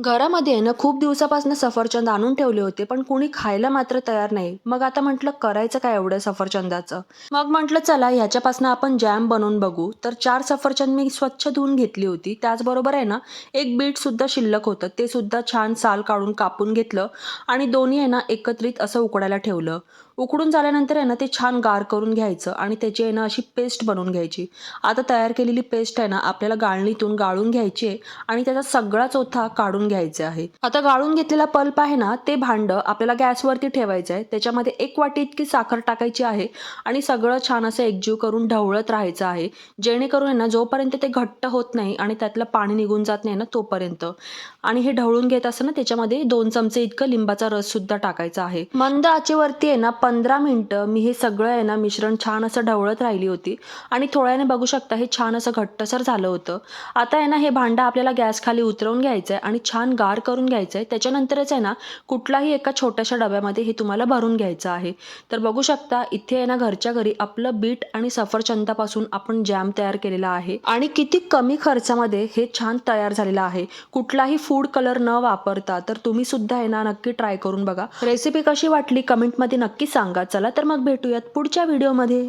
घरामध्ये आहे ना खूप दिवसापासून सफरचंद आणून ठेवले होते पण कुणी खायला मात्र तयार नाही. मग आता म्हटलं करायचं काय एवढं सफरचंदाचं? मग म्हटलं चला ह्याच्यापासून आपण जॅम बनवून बघू. तर चार सफरचंद मी स्वच्छ धुवून घेतली होती. त्याचबरोबर आहे ना एक बीट सुद्धा शिल्लक होतं. ते सुद्धा छान साल काढून कापून घेतलं आणि दोन्ही आहे ना एकत्रित असं उकडायला ठेवलं. उकडून झाल्यानंतर आहे ना ते छान गार करून घ्यायचं आणि त्याची आहे ना अशी पेस्ट बनवून घ्यायची. आता तयार केलेली पेस्ट आहे ना आपल्याला गाळणीतून गाळून घ्यायची आहे आणि त्याचा सगळा चोथा काढून घ्यायचे आहे. आता गाळून घेतलेला पल्प आहे ना ते भांड आपल्याला गॅसवरती ठेवायचं आहे. त्याच्यामध्ये एक वाटी इतकी साखर टाकायची आहे आणि सगळं छान असं एकजीव करून ढवळत राहायचं आहे. जेणेकरून आहे ना जोपर्यंत ते घट्ट होत नाही आणि त्यातलं पाणी निघून जात नाही ना तोपर्यंत. आणि हे ढवळून घेत असताना त्याच्यामध्ये दोन चमचे इतकं लिंबाचा रस सुद्धा टाकायचा आहे. मंद आचेवरती आहे ना पंधरा मिनिटं मी हे सगळं आहे ना मिश्रण छान असं ढवळत राहिली होती. आणि थोड्याने बघू शकता हे छान असं घट्टसर झालं होतं. आता आहे ना हे भांडं आपल्याला गॅस खाली उतरवून घ्यायचं आहे आणि छान छान गार करून घ्यायचं आहे त्याच्यानंतरच आहे ना कुठलाही एका छोट्याशा डब्यामध्ये हे तुम्हाला भरून घ्यायचं आहे. तर बघू शकता इथे आहे ना घरच्या घरी आपलं बीट आणि सफरचंदापासून आपण जॅम तयार केलेला आहे. आणि किती कमी खर्चामध्ये हे छान तयार झालेलं आहे. कुठलाही फूड कलर न वापरता तर तुम्ही सुद्धा आहे ना नक्की ट्राय करून बघा. रेसिपी कशी वाटली कमेंटमध्ये नक्की सांगा. चला तर मग भेटूयात पुढच्या व्हिडिओमध्ये.